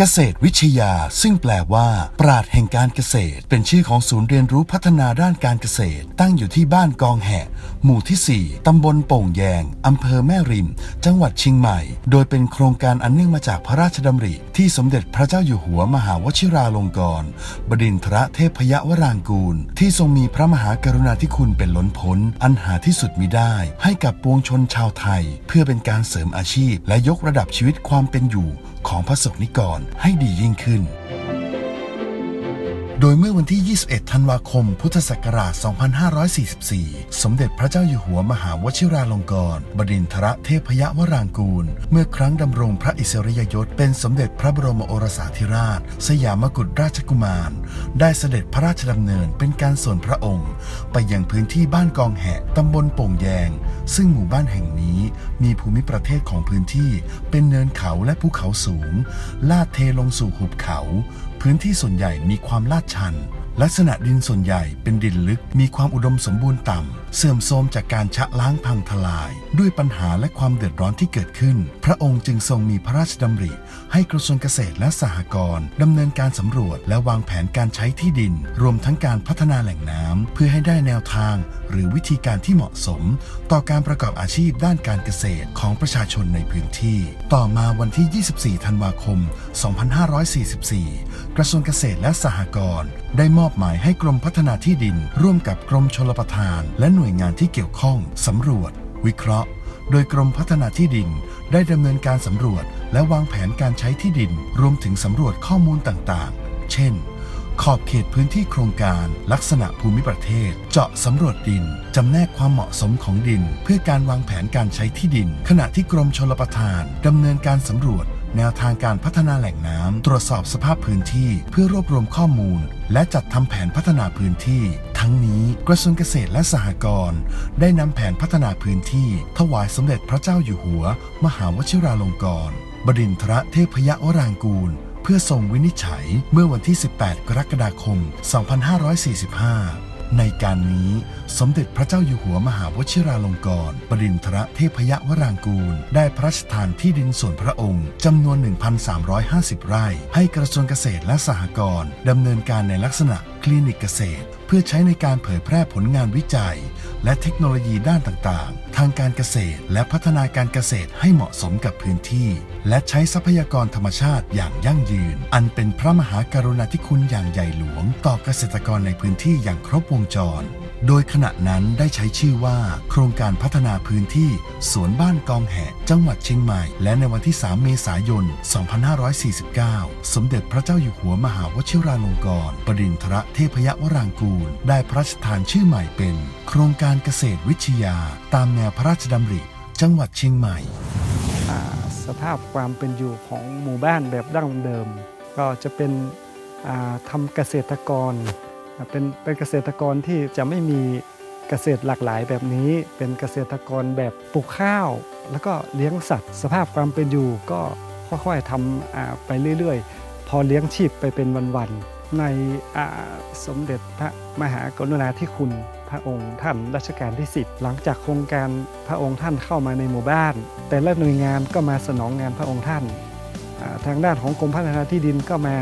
เกษตรวิทยา ซึ่งแปลว่า ปราดแห่งการเกษตร เป็นชื่อของศูนย์เรียนรู้พัฒนาด้านการเกษตร ตั้งอยู่ที่บ้านกองแหะหมู่ที่ 4 ตำบลโป่งแยง อำเภอแม่ริม จังหวัดเชียงใหม่ โดยเป็นโครงการอันเนื่องมาจากพระราชดำริ ที่สมเด็จพระเจ้าอยู่หัวมหาวชิราลงกรณ์บดินทรเทพยวรางกูล ที่ทรงมีพระมหากรุณาธิคุณเป็นล้นพ้น อันหาที่สุดมิได้ ให้กับปวงชนชาวไทย เพื่อเป็นการเสริมอาชีพ และยกระดับชีวิตความเป็นอยู่ ของพระสงฆ์นิกรให้ดียิ่งขึ้น โดยเมื่อวันที่ 21 ธันวาคม พุทธศักราช 2544 สมเด็จพระเจ้าอยู่หัวมหาวชิราลงกรณ์บดินทรเทพยวรางกูล เมื่อครั้งดำรงพระอิสริยยศ เป็นสมเด็จพระบรมโอรสาธิราช สยามกุฎราชกุมาร ได้เสด็จพระราชดำเนินเป็นการส่วนพระองค์ ไปยังพื้นที่บ้านกองแหะตำบลโป่งแยง ซึ่งหมู่บ้านแห่งนี้มีภูมิประเทศของพื้นที่ เป็นเนินเขาและภูเขาสูง ลาดเทลงสู่หุบเขา พื้นที่ส่วนใหญ่มีความลาดชัน ลักษณะดินส่วนใหญ่เป็นดินลึกมีความอุดมสมบูรณ์ต่ำ เสื่อมโทรมจากการชะล้างพังทลาย ด้วยปัญหาและความเดือดร้อนที่เกิดขึ้น พระองค์จึงทรงมีพระราชดำริ ให้กระทรวงเกษตรและสหกรณ์ดำเนินการสำรวจและวางแผนการใช้ที่ดิน รวมทั้งการพัฒนาแหล่งน้ำเพื่อให้ได้แนวทาง หรือวิธีการที่เหมาะสม ต่อการประกอบอาชีพด้านการเกษตรของประชาชนในพื้นที่ ต่อมาวันที่ 24 ธันวาคม 2544 กระทรวงเกษตรและสหกรณ์ได้มอบอบหมายให้กรมพัฒนาที่ดิน ร่วมกับกรมชลประทาน และหน่วยงานที่เกี่ยวข้องสำรวจ วิเคราะห์ โดยกรมพัฒนาที่ดิน ได้ดำเนินการสำรวจ และวางแผนการใช้ที่ดิน รวมถึงสำรวจข้อมูลต่างๆ เช่น ขอบเขตพื้นที่โครงการ ลักษณะภูมิประเทศ เจาะสำรวจดินจำแนกความเหมาะสมของดิน เพื่อการวางแผนการใช้ที่ดิน ขณะที่กรมชลประทานดำเนินการสำรวจ แนวทางการพัฒนาแหล่งน้ำตรวจสอบสภาพพื้นที่เพื่อรวบรวมข้อมูล และจัดทำแผนพัฒนาพื้นที่ ทั้งนี้กระทรวงเกษตรและสหกรณ์ได้นำแผนพัฒนาพื้นที่ ถวายสมเด็จพระเจ้าอยู่หัว มหาวชิราลงกรณ์บดินทรเทพยวรางกูล เพื่อทรงวินิจฉัยเมื่อวันที่ 18 กรกฎาคม 2545 ในการนี้สมเด็จพระเจ้าอยู่หัวมหาวชิราลงกรณ์ปรินทรเทพยวรางกูล ได้พระราชทานที่ดินส่วนพระองค์จำนวน 1,350 ไร่ ให้กระทรวงเกษตรและสหกรณ์ดำเนินการในลักษณะคลินิกเกษตร เพื่อใช้ในการเผยแพร่ผลงานวิจัย และเทคโนโลยีด้านต่างๆ ทางการเกษตร และพัฒนาการเกษตรให้เหมาะสมกับพื้นที่ และใช้ทรัพยากรธรรมชาติอย่างยั่งยืน อันเป็นพระมหากรุณาธิคุณอย่างใหญ่หลวง ต่อเกษตรกรในพื้นที่อย่างครบวงจร โดยขณะนั้นได้ใช้ชื่อว่าโครงการพัฒนาพื้นที่สวนบ้านกองแหะจังหวัดเชียงใหม่ และในวันที่ 3 เมษายน 2549 สมเด็จพระเจ้าอยู่หัวมหาวชิราลงกรณ์บดินทรเทพยวรางกูล ได้พระราชทานชื่อใหม่เป็น โครงการเกษตรวิทยา ตามแนวพระราชดำริ จังหวัดเชียงใหม่ สภาพความเป็นอยู่ของหมู่บ้านแบบดั้งเดิม ก็จะเป็นทำเกษตรกร เป็นเป็นเกษตรกรที่จะไม่มีเกษตรหลากหลายแบบนี้ เป็นเกษตรกรแบบปลูกข้าว แล้วก็เลี้ยงสัตว์ สภาพความเป็นอยู่ก็ค่อยๆทำไปเรื่อยๆ พอเลี้ยงชีพไปเป็นวันๆ ในสมเด็จพระมหากรุณาธิคุณพระองค์ท่านรัชกาลที่ 10 หลังจากโครงการพระองค์ท่านเข้ามาในหมู่บ้าน แต่ละหน่วยงานก็มาสนองงานพระองค์ท่าน ทางด้านของกรมพัฒนาที่ดินก็มา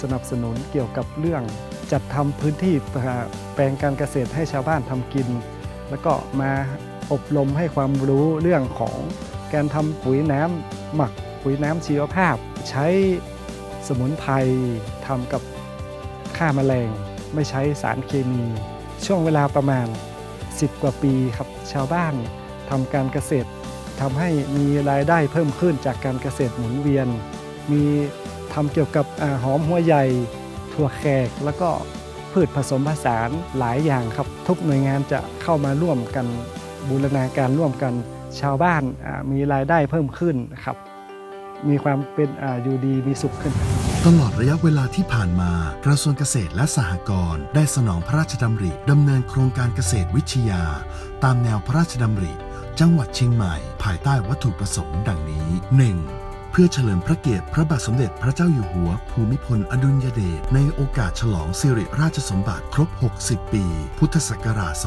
สนับสนุนเกี่ยวกับเรื่อง จัดทำพื้นที่แปลงการเกษตรให้ชาวบ้านทำกิน แล้วก็มาอบรมให้ความรู้เรื่องของการทำปุ๋ยน้ำหมักปุ๋ยน้ำชีวภาพ ใช้สมุนไพรทำกับฆ่าแมลง ไม่ใช้สารเคมี ช่วงเวลาประมาณ 10 กว่าปีครับชาวบ้านทำการเกษตรทำให้มีรายได้เพิ่มขึ้นจากการเกษตรหมุนเวียน มีทำเกี่ยวกับอหอมหัวใหญ่ ถั่วแขกแล้วก็พืชผสมผสานหลายอย่างครับ ทุกหน่วยงานจะเข้ามาร่วมกันบูรณาการร่วมกันชาวบ้านมีรายได้เพิ่มขึ้นครับ มีความเป็นอาอยู่ดีมีสุขขึ้น ตลอดระยะเวลาที่ผ่านมากระทรวงเกษตรและสหกรณ์ได้สนองพระราชดำริดำเนินโครงการเกษตรวิทยา ตามแนวพระราชดำริ จังหวัดเชียงใหม่ ภายใต้วัตถุประสงค์ดังนี้ 1. เพื่อเฉลิมพระเกียรติพระบาทสมเด็จพระเจ้าอยู่หัว ภูมิพลอดุลยเดชในโอกาสฉลองสิริราชสมบัติครบ 60 ปี พุทธศักราช 2549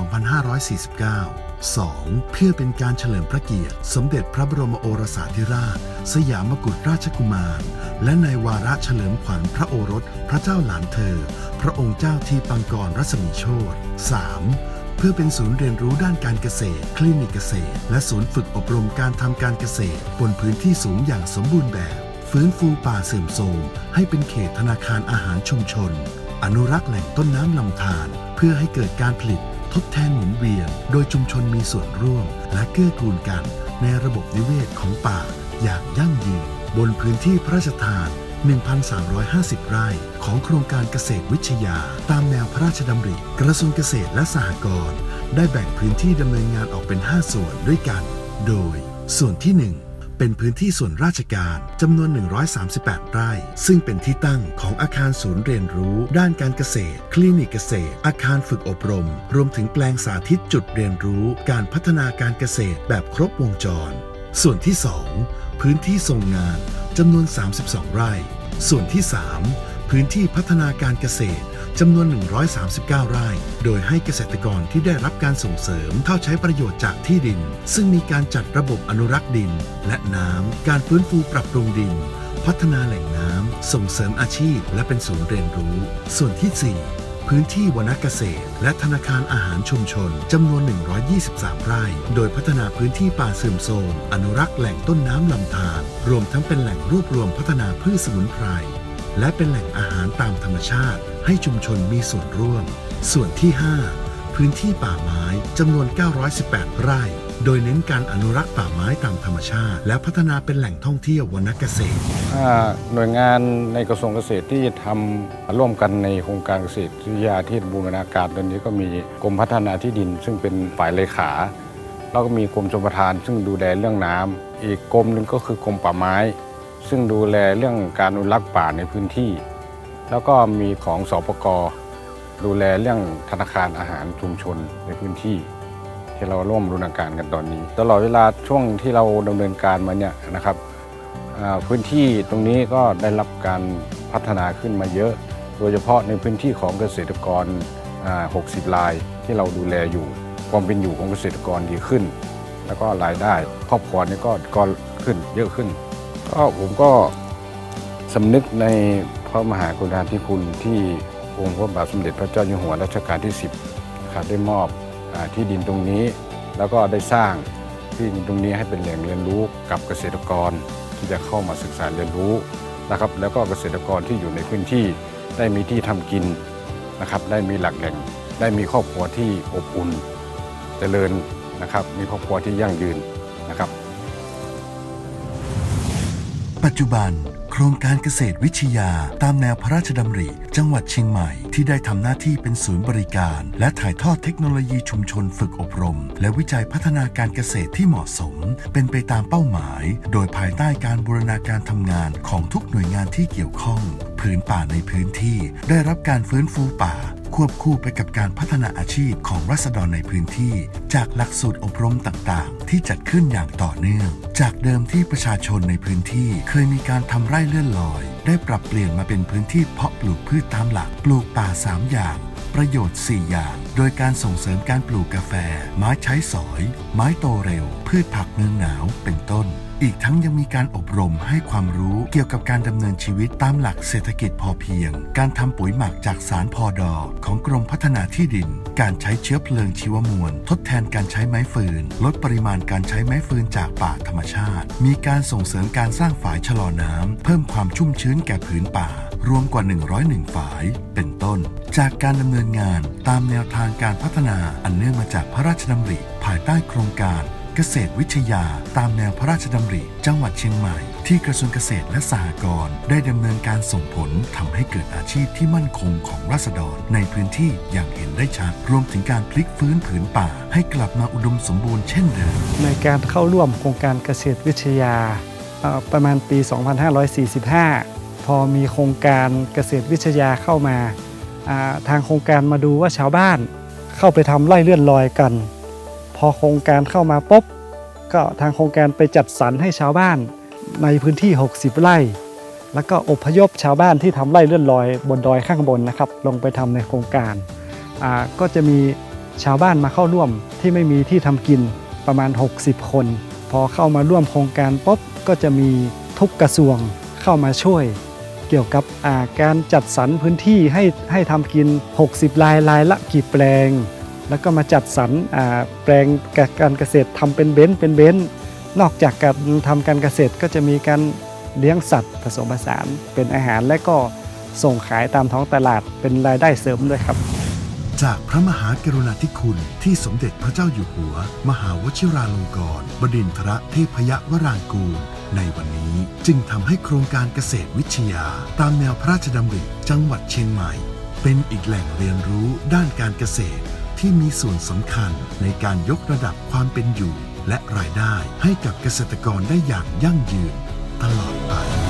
2. เพื่อเป็นการเฉลิมพระเกียรติ สมเด็จพระบรมโอรสาธิราช สยามกุฎราชกุมาร และในวาระเฉลิมขวัญพระโอรส พระเจ้าหลานเธอ พระองค์เจ้าทีปังกรรัศมีโชต 3. เพื่อเป็นศูนย์เรียนรู้ด้านการเกษตร คลินิกเกษตร และศูนย์ฝึกอบรมการทำการเกษตร บนพื้นที่สูงอย่างสมบูรณ์แบบ ฟื้นฟูป่าเสื่อมโทรมให้เป็นเขตธนาคารอาหารชุมชน อนุรักษ์แหล่งต้นน้ำลำธารเพื่อให้เกิดการผลิต ทดแทนหมุนเวียน โดยชุมชนมีส่วนร่วม และเกื้อกูลกัน ในระบบนิเวศของป่า อย่างยั่งยืนบนพื้นที่พระราชทาน 1,350 ไร่ ของโครงการเกษตรวิทยา ตามแนวพระราชดำริ กระทรวงเกษตรและสหกรณ์ได้แบ่งพื้นที่ดำเนินงานออกเป็น 5 ส่วนด้วยกัน โดย ส่วนที่ 1เป็นพื้นที่ส่วนราชการจำนวน 138 ไร่ ซึ่งเป็นที่ตั้งของอาคารศูนย์เรียนรู้ ด้านการเกษตร คลินิกเกษตร อาคารฝึกอบรม รวมถึงแปลงสาธิตจุดเรียนรู้ การพัฒนาการเกษตรแบบครบวงจร ส่วนที่ 2 พื้นที่ทรงงาน จำนวน 32 ไร่ ส่วนที่ 3 พื้นที่พัฒนาการเกษตรจำนวน 139 ไร่ โดยให้เกษตรกรที่ได้รับการส่งเสริมเข้าใช้ประโยชน์จากที่ดิน ซึ่งมีการจัดระบบอนุรักษ์ดิน และน้ำ การฟื้นฟูปรับปรุงดิน พัฒนาแหล่งน้ำ ส่งเสริมอาชีพ และเป็นศูนย์เรียนรู้ ส่วนที่ 4 พื้นที่วรรณเกษตร และธนาคารอาหารชุมชนจำนวน 123 ไร่ โดยพัฒนาพื้นที่ป่าเสื่อมโทรมอนุรักษ์แหล่งต้นน้ำลำธารรวมทั้งเป็นแหล่งรวบรวมพัฒนาพืชสมุนไพร และเป็นแหล่งอาหารตามธรรมชาติ ให้ชุมชนมีส่วนร่วม ส่วนที่ 5 พื้นที่ป่าไม้จำนวน 918 ไร่ โดยเน้นการอนุรักษ์ป่าไม้ตามธรรมชาติ และพัฒนาเป็นแหล่งท่องเที่ยววรรณเกษตรอ่าหน่วยงานในกระทรวงเกษตรที่ทำร่วมกันในโครงการเกษตรวิทยาที่บูรณาการตอนนี้ก็มีกรมพัฒนาที่ดิน ซึ่งเป็นฝ่ายเลขา แล้วก็มีกรมชลประทาน ซึ่งดูแลเรื่องน้ำอีกกรมหนึ่งก็คือกรมป่าไม้ ซึ่งดูแลเรื่องการอนุรักษ์ป่าในพื้นที่ แล้วก็มีของสปกดูแลเรื่องธนาคารอาหารชุมชนในพื้นที่ ที่เราร่วมรณาการกันตอนนี้ ตลอดเวลาช่วงที่เราดำเนินการมาเนี่ยนะครับพื้นที่ตรงนี้ก็ได้รับการพัฒนาขึ้นมาเยอะ โดยเฉพาะในพื้นที่ของเกษตรกร 60รายที่เราดูแลอยู่ ความเป็นอยู่ของเกษตรกรดีขึ้น แล้วก็รายได้ครอบครัวนี่ก็ก็ขึ้นเยอะขึ้น ก็ผมก็สำนึกในพระมหากรุณาธิคุณที่องค์พระบาทสมเด็จพระเจ้าอยู่หัวรัชกาลที่ 10ครับได้มอบ ที่ดินตรงนี้ แล้วก็ได้สร้างที่ดินตรงนี้ให้เป็นแหล่งเรียนรู้กับเกษตรกรที่จะเข้ามาศึกษาเรียนรู้นะครับ แล้วก็เกษตรกรที่อยู่ในพื้นที่ได้มีที่ทำกินนะครับ ได้มีหลักแหล่ง ได้มีครอบครัวที่อบอุ่นเจริญนะครับ มีครอบครัวที่ยั่งยืนนะครับ ปัจจุบัน โครงการเกษตรวิทยา ตามแนวพระราชดำริ จังหวัดเชียงใหม่ที่ได้ทำหน้าที่เป็นศูนย์บริการ และถ่ายทอดเทคโนโลยีชุมชนฝึกอบรม และวิจัยพัฒนาการเกษตรที่เหมาะสม เป็นไปตามเป้าหมาย โดยภายใต้การบูรณาการทำงานของทุกหน่วยงานที่เกี่ยวข้อง พื้นป่าในพื้นที่ได้รับการฟื้นฟูป่า ควบคู่ไปกับการพัฒนาอาชีพของรัษฎรในพื้นที่ จากหลักสูตรอบรมต่างๆ ที่จัดขึ้นอย่างต่อเนื่อง จากเดิมที่ประชาชนในพื้นที่เคยมีการทำไร่เลื่อนลอย ได้ปรับเปลี่ยนมาเป็นพื้นที่เพาะปลูกพืชตามหลักปลูกป่า 3 อย่าง ประโยชน์ 4 อย่าง โดยการส่งเสริมการปลูกกาแฟ ไม้ใช้สอย ไม้โตเร็ว พืชผักเมืองหนาวเป็นต้น อีกทั้งยังมีการอบรมให้ความรู้เกี่ยวกับการดำเนินชีวิตตามหลักเศรษฐกิจพอเพียง การทำปุ๋ยหมักจากสารพอดอของกรมพัฒนาที่ดิน การใช้เชื้อเพลิงชีวมวล ทดแทนการใช้ไม้ฟืน ลดปริมาณการใช้ไม้ฟืนจากป่าธรรมชาติ มีการส่งเสริมการสร้างฝายชะลอน้ำเพิ่มความชุ่มชื้นแก่ผืนป่า รวมกว่า 101 ฝาย เป็นต้น จากการดำเนินงานตามแนวทางการพัฒนาอันเนื่องมาจากพระราชดำริ ภายใต้โครงการ เกษตรวิทยา ตามแนวพระราชดำริ จังหวัดเชียงใหม่ ที่กระทรวงเกษตรและสหกรณ์ได้ดำเนินการส่งผลทำให้เกิดอาชีพที่มั่นคงของราษฎรในพื้นที่อย่างเห็นได้ชัด รวมถึงการพลิกฟื้นผืนป่า ให้กลับมาอุดมสมบูรณ์เช่นเดิม ในการเข้าร่วมโครงการเกษตรวิทยาประมาณปี 2545 พอมีโครงการเกษตรวิทยาเข้ามา ทางโครงการมาดูว่าชาวบ้านเข้าไปทำไร่เลื่อนลอยกัน อโครงการเข้ามาปุ๊บก็ทางโครงการไปจัดสรรให้ชาวบ้านในพื้นที่ 60 ไร่ แล้วก็อพยพชาวบ้านที่ทำไร่เลื่อนลอยบนดอยข้างบนนะครับ ลงไปทำในโครงการก็จะมีชาวบ้านมาเข้าร่วมที่ไม่มีที่ทำกินประมาณ 60 คน พอเข้ามาร่วมโครงการปุ๊บก็จะมีทุกกระทรวงเข้ามาช่วย เกี่ยวกับการจัดสรรพื้นที่ให้ให้ทำกิน 60 ลายลายละกี่แปลง แล้วก็มาจัดสรรแปลงการเกษตรทำเป็นเบนซ์เป็นเบนซ์นอกจากการทำการเกษตรก็จะมีการเลี้ยงสัตว์ผสมผสานเป็นอาหารและก็ส่งขายตามท้องตลาดเป็นรายได้เสริมด้วยครับ จากพระมหากรุณาธิคุณที่สมเด็จพระเจ้าอยู่หัว มหาวชิราลงกรณบดินทรเทพยวรางกูล ในวันนี้จึงทำให้โครงการเกษตรวิทยา ตามแนวพระราชดำริจังหวัดเชียงใหม่ เป็นอีกแหล่งเรียนรู้ด้านการเกษตร ที่มีส่วนสำคัญในการยกระดับความเป็นอยู่ และรายได้ให้กับเกษตรกรได้อย่างยั่งยืนตลอดไป